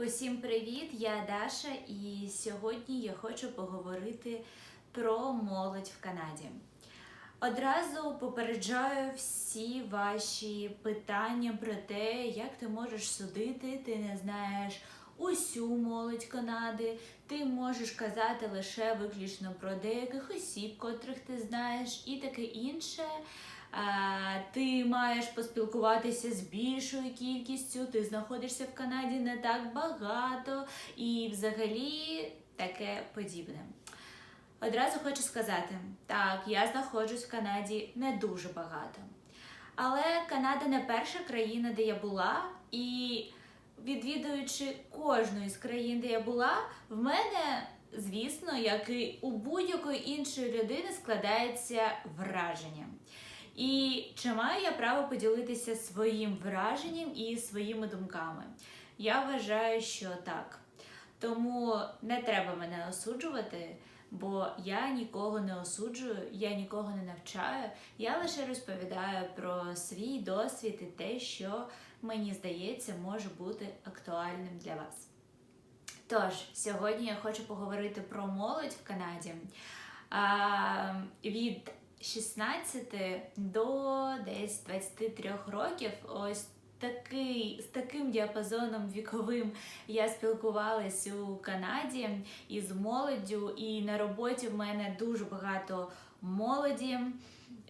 Усім привіт! Я Даша, і сьогодні я хочу поговорити про молодь в Канаді. Одразу попереджаю всі ваші питання про те, як ти можеш судити, ти не знаєш усю молодь Канади, ти можеш казати лише виключно про деяких осіб, котрих ти знаєш, і таке інше. Ти маєш поспілкуватися з більшою кількістю, ти знаходишся в Канаді не так багато і взагалі таке подібне. Одразу хочу сказати, так, я знаходжусь в Канаді не дуже багато. Але Канада не перша країна, де я була, і відвідуючи кожну із країн, де я була, в мене, звісно, як і у будь-якої іншої людини, складається враження. І чи маю я право поділитися своїм враженням і своїми думками? Я вважаю, що так. Тому не треба мене осуджувати, бо я нікого не осуджую, я нікого не навчаю. Я лише розповідаю про свій досвід і те, що мені здається може бути актуальним для вас. Тож, сьогодні я хочу поговорити про молодь в Канаді. Від 16 до десь 23 років. Ось такий з таким діапазоном віковим я спілкувалась у Канаді із молоддю, і на роботі в мене дуже багато молоді.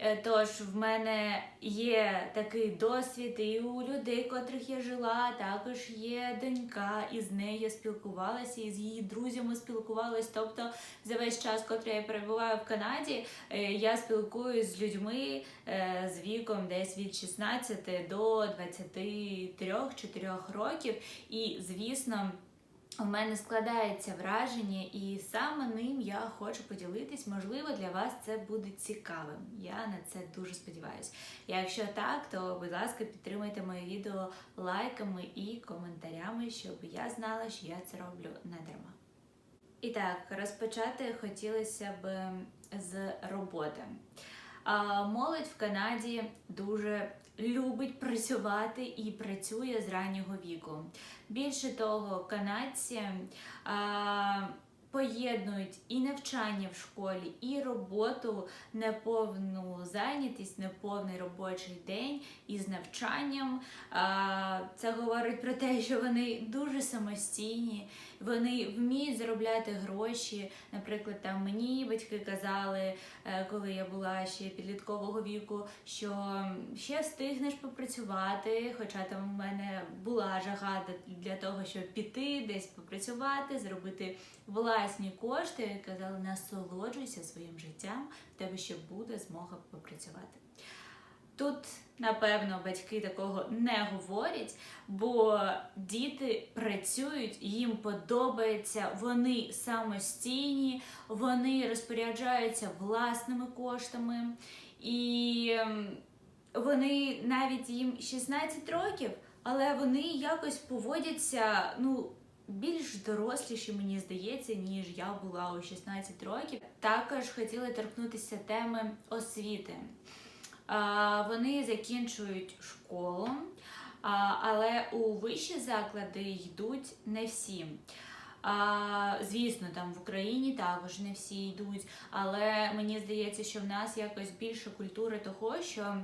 Е, Тож в мене є такий досвід, і у людей, котрих я жила, також є донька, і з нею я спілкувалася, і з її друзями спілкувалась. Тобто за весь час, котрий я перебуваю в Канаді, е, я спілкуюсь з людьми е, з віком десь від 16 до 23-4 років. І звісно. У мене складається враження, і саме ним я хочу поділитись. Можливо, для вас це буде цікавим. Я на це дуже сподіваюся. Якщо так, то будь ласка, підтримайте моє відео лайками і коментарями, щоб я знала, що я це роблю не дарма. І так, розпочати хотілося б з роботи. Молодь в Канаді дуже любить працювати і працює з раннього віку. Більше того, канадці а, поєднують і навчання в школі, і роботу, неповну зайнятість, неповний робочий день із навчанням. А, Це говорить про те, що вони дуже самостійні, вони вміють заробляти гроші. Наприклад, там мені батьки казали, е, коли я була ще підліткового віку, що ще встигнеш попрацювати, хоча там в мене була жага для того, щоб піти, десь попрацювати, зробити власні кошти. Казали, насолоджуйся своїм життям, в тебе ще буде змога попрацювати. Тут, напевно, батьки такого не говорять, бо діти працюють, їм подобається, вони самостійні, вони розпоряджаються власними коштами, і ем, вони навіть їм 16 років, але вони якось поводяться, ну. Більш доросліші, мені здається, ніж я була у 16 років. Також хотіла торкнутися теми освіти. Вони закінчують школу, але у вищі заклади йдуть не всі. Звісно, там в Україні також не всі йдуть, але мені здається, що в нас якось більше культури того, що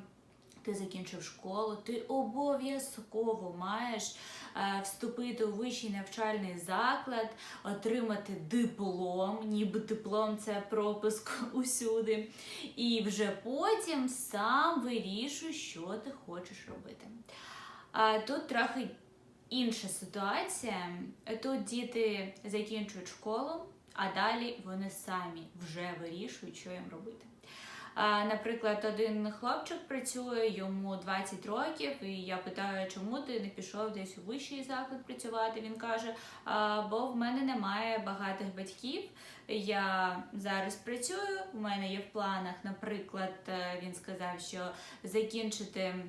ти закінчив школу, ти обов'язково маєш е, вступити у вищий навчальний заклад, отримати диплом, ніби диплом це пропуск усюди. І вже потім сам вирішуй, що ти хочеш робити. А тут трохи інша ситуація. Тут діти закінчують школу, а далі вони самі вже вирішують, що їм робити. Наприклад, один хлопчик працює, йому 20 років, і я питаю, чому ти не пішов десь у вищий заклад працювати. Він каже: бо в мене немає багатих батьків. Я зараз працюю. У мене є в планах, наприклад, е, він сказав, що закінчити е,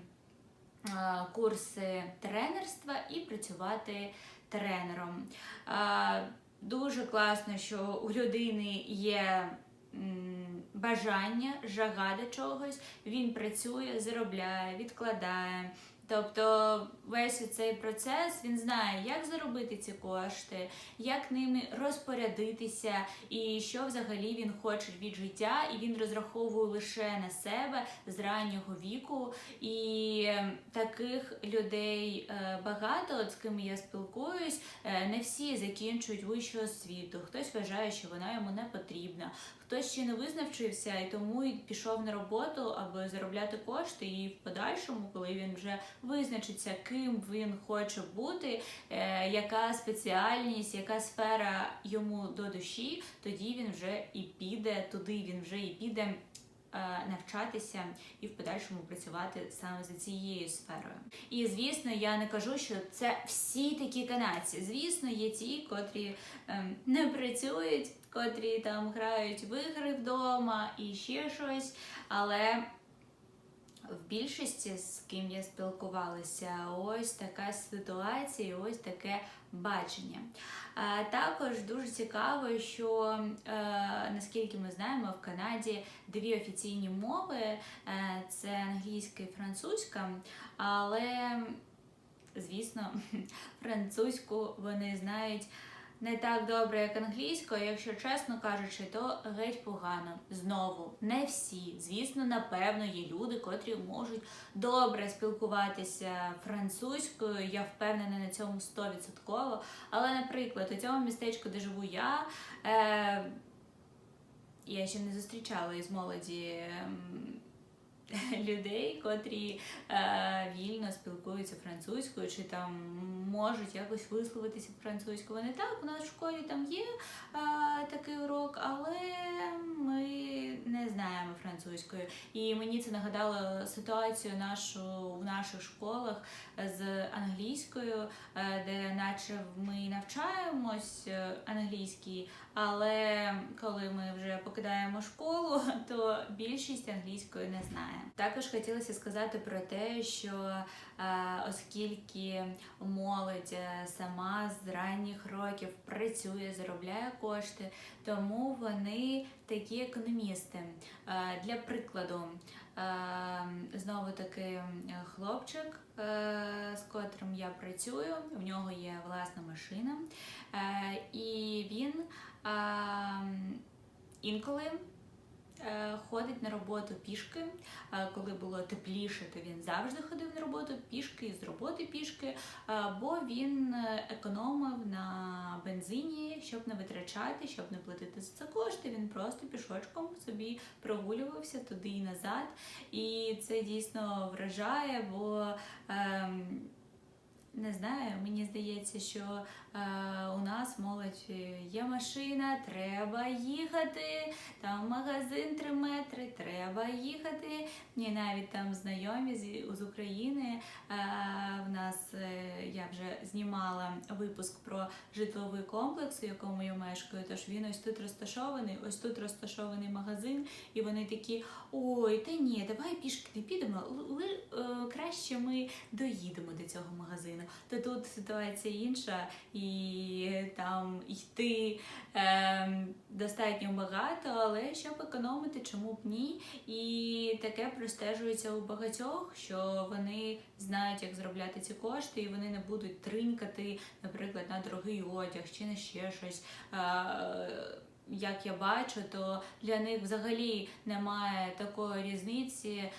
курси тренерства і працювати тренером. Дуже класно, що у людини є бажання, жага до чогось, він працює, заробляє, відкладає, Тобто весь цей процес він знає, як заробити ці кошти, як ними розпорядитися, і що взагалі він хоче від життя, і він розраховує лише на себе з раннього віку. І е, таких людей е, багато, от з ким я спілкуюсь, е, не всі закінчують вищу освіту. Хтось вважає, що вона йому не потрібна. Хтось ще не визначився і тому й пішов на роботу, аби заробляти кошти, і в подальшому, коли він вже визначиться, ким він хоче бути, е, яка спеціальність, яка сфера йому до душі, тоді він вже і піде туди, він вже і піде. Е, Навчатися і в подальшому працювати саме за цією сферою. І звісно, я не кажу, що це всі такі канадці. Звісно, є ті, котрі ем, не працюють, котрі там грають в ігри вдома і ще щось. Але в більшості, з ким я спілкувалася, ось така ситуація, ось таке бачення. Також дуже цікаво, що е, наскільки ми знаємо, в Канаді дві офіційні мови е, це англійська і французька, але звісно, французьку вони знають не так добре, як англійською, якщо чесно кажучи, то геть погано. Знову не всі. Звісно, напевно, є люди, котрі можуть добре спілкуватися французькою. Я впевнена на цьому 100%. Але, наприклад, у цьому містечку, де живу я. Е- я ще не зустрічала із молоді ем, людей, котрі е, вільно спілкуються французькою, чи там можуть якось висловитися французькою. Вони так, у нас в школі там є е, такий урок, але ми не знаємо французькою. І мені це нагадало ситуацію нашу в наших школах з англійською, е, де наче ми навчаємось е, англійській, але коли ми вже покидаємо школу, то більшість англійської не знає. Також хотілося сказати про те, що е, оскільки молодь е, сама з ранніх років працює, заробляє кошти, тому вони такі економісти. Е, Для прикладу, е, знову таки хлопчик, е, з котрим я працюю, в нього є власна машина, е, і він е, інколи. Е, Ходить на роботу пішки. Е, Коли було тепліше, то він завжди ходив на роботу пішки, з роботи пішки, е, бо він економив на бензині, щоб не витрачати, щоб не платити за це кошти. Він просто пішочком собі прогулювався туди і назад. І це дійсно вражає, бо. ем, не знаю, мені здається, що е, у нас молодь е, є машина, треба їхати. Там магазин 3 метри, треба їхати. Мені навіть там знайомі з, з України. Е, в нас е, я вже знімала випуск про житловий комплекс, у якому я мешкаю. Тож він ось тут розташований, ось тут розташований магазин, і вони такі: ой, та ні, давай пішки не підемо. ли- е, краще ми доїдемо до цього магазину. То тут ситуація інша, і там йти е, достатньо багато, але щоб економити, чому б ні? І таке простежується у багатьох, що вони знають, як заробляти ці кошти, і вони не будуть тринькати, наприклад, на дорогий одяг чи на ще щось. Е, як я бачу, то для них взагалі немає такої різниці, е,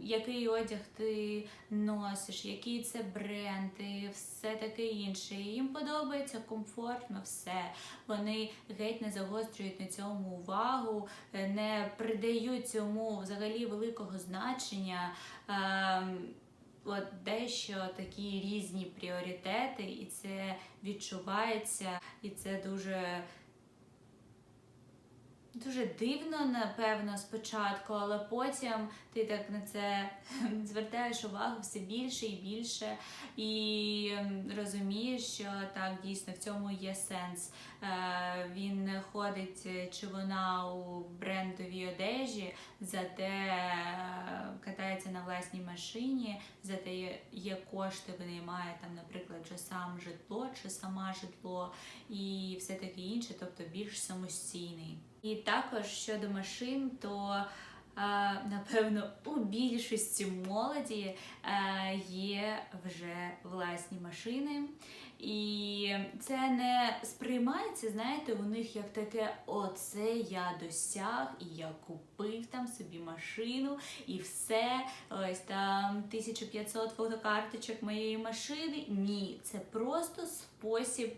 який одяг ти носиш, який це бренд і все таке інше. Їм подобається комфортно все. Вони геть не загострюють на цьому увагу, е, не придають цьому взагалі великого значення. Е, От дещо такі різні пріоритети, і це відчувається, і це дуже Дуже дивно, напевно, спочатку, але потім ти так на це звертаєш увагу все більше і більше, і ем, розумієш, що так дійсно в цьому є сенс. Е, Він ходить е, чи вона у брендовій одежі, зате е, катається на власній машині, зате є- кошти, винаймає там, наприклад, чи сам житло, чи сама житло, і все таке інше, тобто більш самостійний. І також щодо машин, то напевно, у більшості молоді е, є вже власні машини. І це не сприймається, знаєте, у них як таке: оце я досяг, і я купив там собі машину, і все. Ось там 1500 фотокарточок моєї машини. Ні, це просто спосіб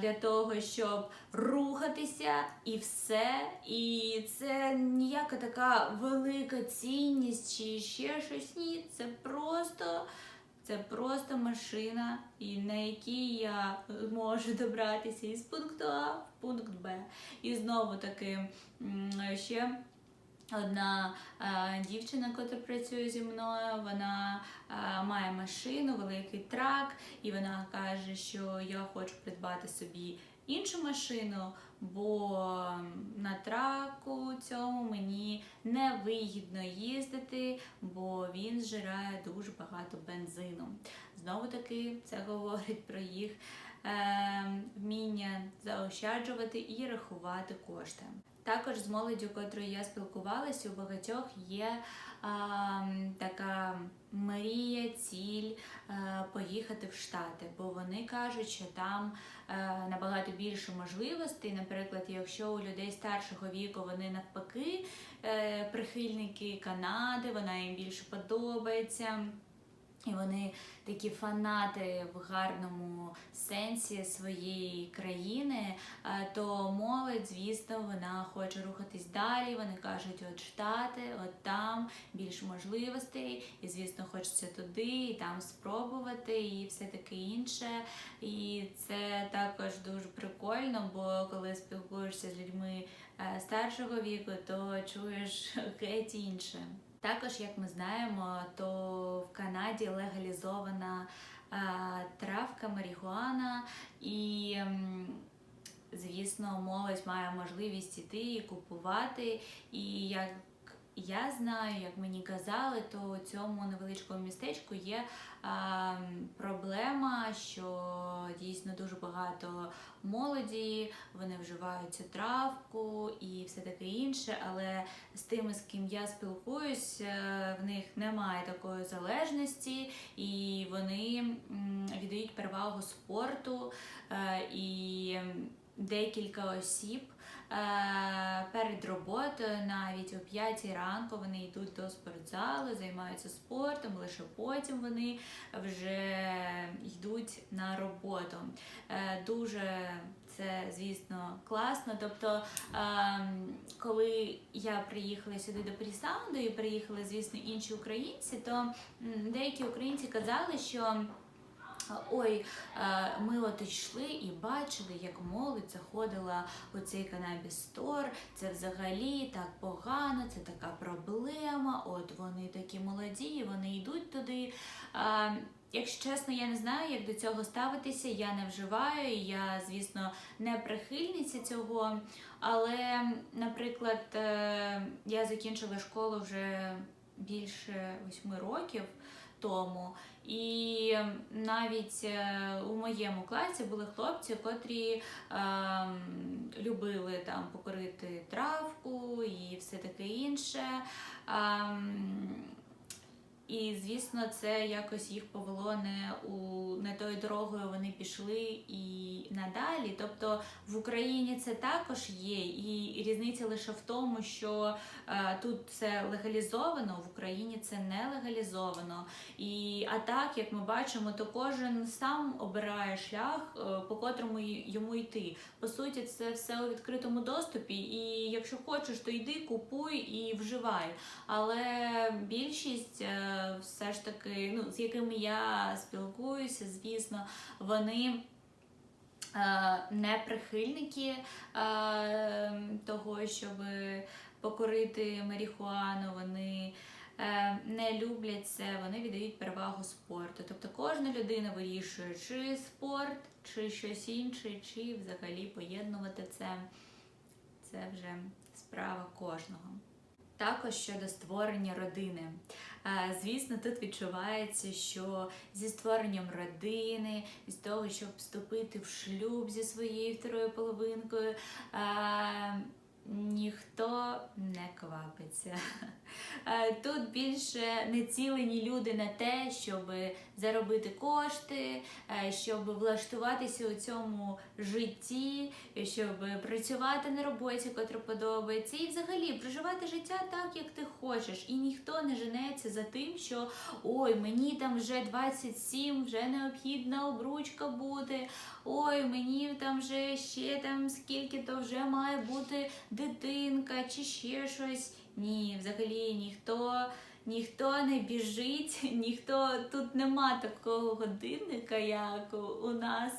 для того, щоб рухатися і все. І це ніяка така велика цінність чи ще щось. Ні, це просто. Це просто машина, на якій я можу добратися із пункту А в пункт Б. І знову таки ще одна е, дівчина, яка працює зі мною, вона е, має машину, великий трак, і вона каже, що я хочу придбати собі іншу машину, бо на траку цьому мені не вигідно їздити, бо він зжирає дуже багато бензину. Знову таки, це говорить про їх е, вміння заощаджувати і рахувати кошти. Також з молоддю, котрою я спілкувалася, у багатьох є а, така мрія, ціль а, поїхати в Штати, бо вони кажуть, що там а, набагато більше можливостей. Наприклад, якщо у людей старшого віку вони навпаки е, прихильники Канади, вона їм більше подобається. І вони такі фанати в гарному сенсі своєї країни, е, то молодь, звісно, вона хоче рухатись далі. Вони кажуть, от штати, от там більше можливостей, і звісно, хочеться туди, і там спробувати, і все таке інше. І це також дуже прикольно, бо коли спілкуєшся з людьми е, старшого віку, то чуєш геть інше. Також, як ми знаємо, то в Канаді легалізована а, травка марихуана, і, звісно, молодь має можливість іти і купувати. І як я знаю, як мені казали, то у цьому невеличкому містечку є а, проблема, що дійсно дуже багато молоді, вони вживають цю травку і все таке інше. Але з тими, з ким я спілкуюсь, е, в них немає такої залежності, і вони віддають перевагу спорту е, і декілька осіб. Е, Перед роботою навіть о 5 ранку вони йдуть до спортзалу, займаються спортом, лише потім вони вже йдуть на роботу. Е, Дуже це, звісно, класно. Тобто, ем, коли я приїхала сюди до Прісаунду і приїхали, звісно, інші українці, то деякі українці казали, що. Ой, е, ми от йшли і бачили, як молодь заходила у цей канабіс стор. Це взагалі так погано, це така проблема. От вони такі молоді, вони йдуть туди. Е, Якщо чесно, я не знаю, як до цього ставитися. Я не вживаю, я, звісно, не прихильниця цього. Але, наприклад, е, я закінчила школу вже більше восьми років тому. І навіть е, у моєму класі були хлопці, котрі е, любили там покорити травку і все таке інше. Е, і, звісно, це якось їх повело не у не тою дорогою вони пішли і надалі. Тобто в Україні це також є, і різниця лише в тому, що е, тут це легалізовано, в Україні це не легалізовано. І а так, як ми бачимо, то кожен сам обирає шлях, е, по котрому йому йти. По суті, це все у відкритому доступі. І якщо хочеш, то йди, купуй і вживай. Але більшість, е, все ж таки, ну, з якими я спілкуюся, звісно, вони. е, Не прихильники е, того, щоб покорити марихуану, вони е, не люблять це, вони віддають перевагу спорту. Тобто кожна людина вирішує, чи спорт, чи щось інше, чи взагалі поєднувати це. Це вже справа кожного. Також щодо створення родини. Е, Звісно, тут відчувається, що зі створенням родини, з того, щоб вступити в шлюб зі своєю второю половинкою, е, ніхто не квапиться. Е, Тут більше націлені люди на те, щоб заробити кошти, е, щоб влаштуватися у цьому житті, щоб працювати на роботі, котра подобається, і взагалі проживати життя так, як ти хочеш. І ніхто не женеться за тим, що ой, мені там вже 27, вже необхідна обручка буде. Ой, мені там вже ще там скільки то вже має бути дитинка чи ще щось. Ні, взагалі ніхто. Ніхто не біжить, ніхто тут нема такого годинника, як у- нас,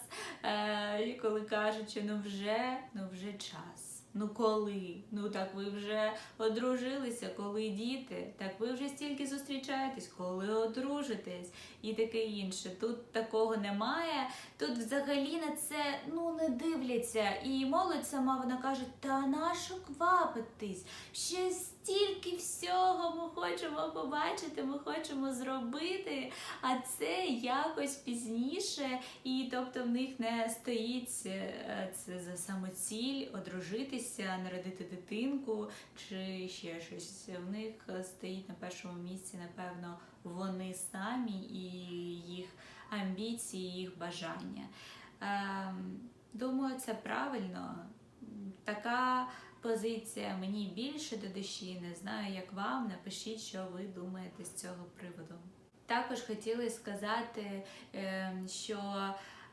е, коли кажуть, що ну вже, ну вже час. Ну коли? Ну так ви вже одружилися, коли діти, так ви вже стільки зустрічаєтесь, коли одружитесь і таке інше. Тут такого немає. Тут взагалі на це ну не дивляться. І молодь сама вона каже: та нащо квапитись? Ще стільки всього ми хочемо побачити, ми хочемо зробити, а це якось пізніше. І тобто в них не стоїть е, це за самоціль одружитися, народити дитинку чи ще щось. В них стоїть на першому місці, напевно, вони самі і їх амбіції, їх бажання. Ем, Думаю, це правильно. Така позиція мені більше до душі. Не знаю, як вам. Напишіть, що ви думаєте з цього приводу. Також хотіли сказати, ем, що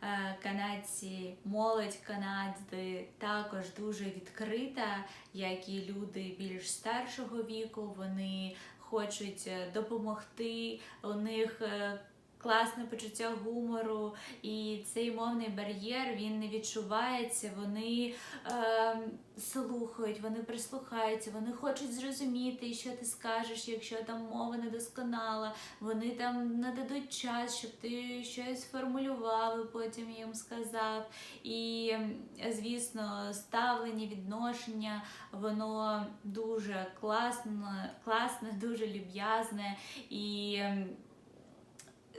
е, канадці, молодь Канади також дуже відкрита, як і люди більш старшого віку. Вони хочуть е, допомогти. У них е, класне почуття гумору, і цей мовний бар'єр він не відчувається. Вони е, слухають, вони прислухаються, вони хочуть зрозуміти, що ти скажеш, якщо там мова недосконала. Вони там нададуть час, щоб ти щось сформулював і потім їм сказав. І, ем, звісно, ставлення, відношення, воно дуже класне, класне, дуже люб'язне і.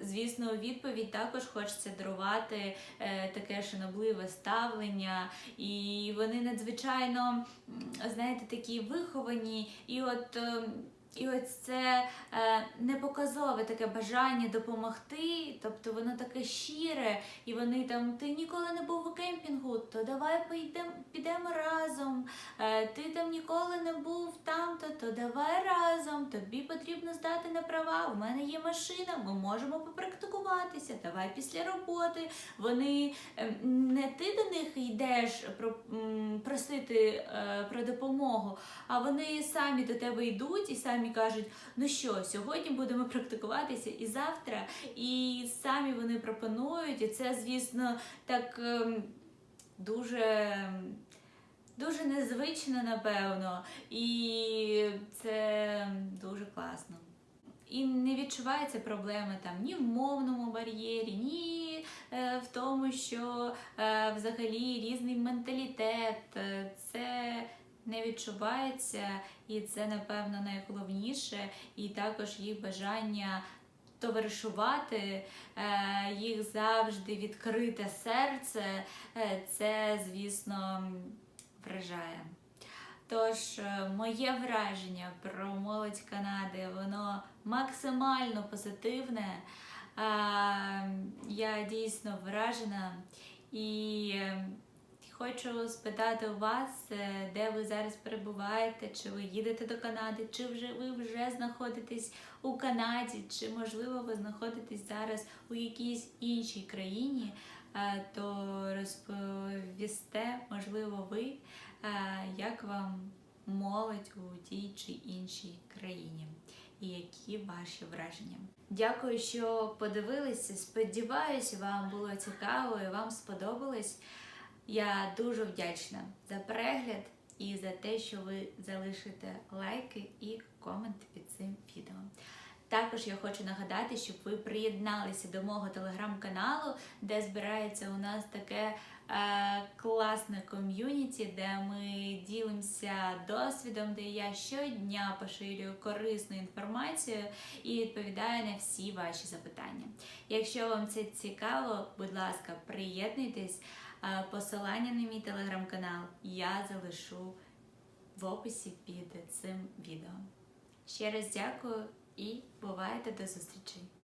Звісно, у відповідь також хочеться дарувати е, таке шанобливе ставлення, і вони надзвичайно, знаєте, такі виховані, і от. е, і ось це е, непоказове таке бажання допомогти, тобто воно таке щире, і вони там ти ніколи не був у кемпінгу, то давай поїдемо, підемо разом. Е, ти там ніколи не був там, то, то давай разом. Тобі потрібно здати на права. У мене є машина, ми можемо попрактикуватися. Давай після роботи. Вони е, не ти до них йдеш про, м, просити е, про допомогу, а вони самі до тебе йдуть і самі кажуть: ну що, сьогодні будемо практикуватися і завтра, і самі вони пропонують. І це, звісно, так ем, дуже. Дуже незвично, напевно, і це дуже класно. І не відчувається проблеми там ні в мовному бар'єрі, ні е, в тому, що е, взагалі різний менталітет. Е, Це не відчувається, і це, напевно, найголовніше, і також їх бажання. Товаришувати, е, їх завжди відкрите серце, е, це, звісно, вражає. Тож, е, моє враження про молодь Канади, воно максимально позитивне. Я дійсно вражена і хочу спитати у вас, е, де ви зараз перебуваєте, чи ви їдете до Канади, чи вже ви вже знаходитесь у Канаді, чи можливо ви знаходитесь зараз у якійсь іншій країні, Е, то розповісте, можливо, ви, е, як вам молодь у тій чи іншій країні, і які ваші враження. Дякую, що подивилися. Сподіваюся, вам було цікаво і вам сподобалось. Я дуже вдячна за перегляд і за те, що ви залишите лайки і коменти під цим відео. Також я хочу нагадати, щоб ви приєдналися до мого телеграм-каналу, де збирається у нас таке е, класне ком'юніті, де ми ділимося досвідом, де я щодня поширюю корисну інформацію і відповідаю на всі ваші запитання. Якщо вам це цікаво, будь ласка, приєднуйтесь. Посилання на мій телеграм-канал я залишу в описі під цим відео. Ще раз дякую і бувайте до зустрічі!